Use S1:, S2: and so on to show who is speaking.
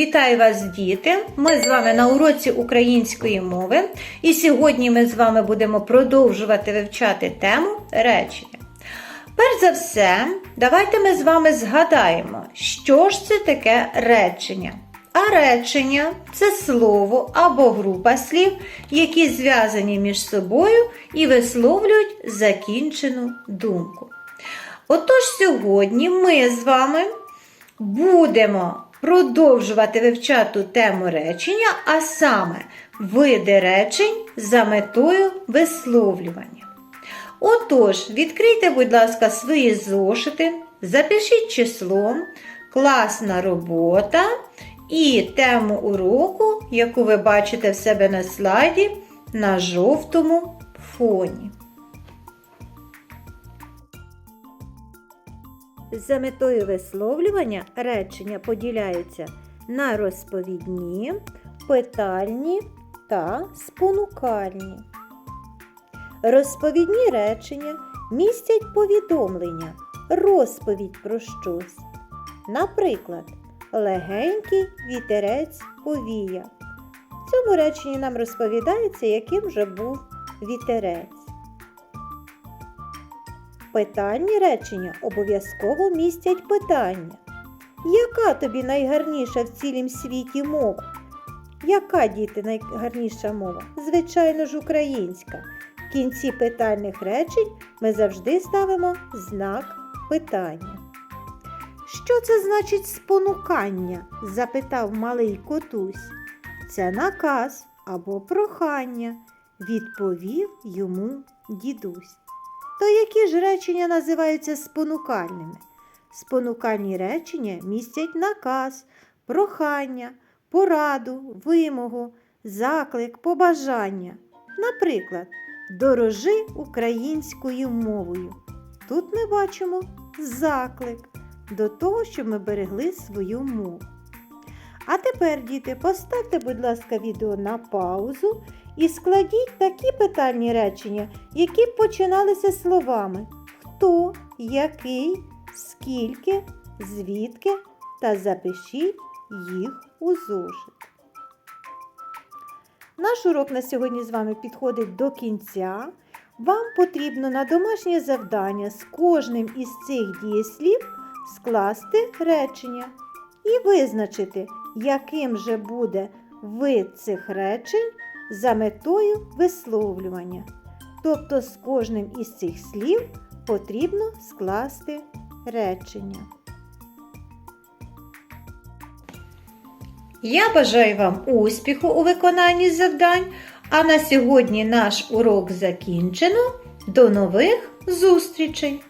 S1: Вітаю вас, діти! Ми з вами на уроці української мови, і сьогодні ми з вами будемо продовжувати вивчати тему речення. Перш за все, давайте ми з вами згадаємо, що ж це таке речення. А речення це слово або група слів, які зв'язані між собою і висловлюють закінчену думку. Отож, сьогодні ми з вами будемо продовжувати вивчати тему речення, а саме види речень за метою висловлювання. Отож, відкрийте, будь ласка, свої зошити, запишіть число, класна робота і тему уроку, яку ви бачите в себе на слайді на жовтому фоні. За метою висловлювання речення поділяються на розповідні, питальні та спонукальні. Розповідні речення містять повідомлення, розповідь про щось. Наприклад, легенький вітерець повія. В цьому реченні нам розповідається, яким же був вітерець. Питальні речення обов'язково містять питання. Яка тобі найгарніша в цілім світі мова? Яка діти найгарніша мова? Звичайно ж, українська. В кінці питальних речень ми завжди ставимо знак питання. Що це значить спонукання? запитав малий котусь. Це наказ або прохання, відповів йому дідусь. То які ж речення називаються спонукальними? Спонукальні речення містять наказ, прохання, пораду, вимогу, заклик, побажання. Наприклад, дорожи українською мовою. Тут ми бачимо заклик до того, щоб ми берегли свою мову. А тепер, діти, поставте, будь ласка, відео на паузу і складіть такі питальні речення, які б починалися словами хто, який, скільки, звідки та запишіть їх у зошит. Наш урок на сьогодні з вами підходить до кінця. Вам потрібно на домашнє завдання з кожним із цих дієслів скласти речення і визначити, яким же буде вид цих речень за метою висловлювання. Тобто з кожним із цих слів потрібно скласти речення. Я бажаю вам успіху у виконанні завдань, а на сьогодні наш урок закінчено. До нових зустрічей!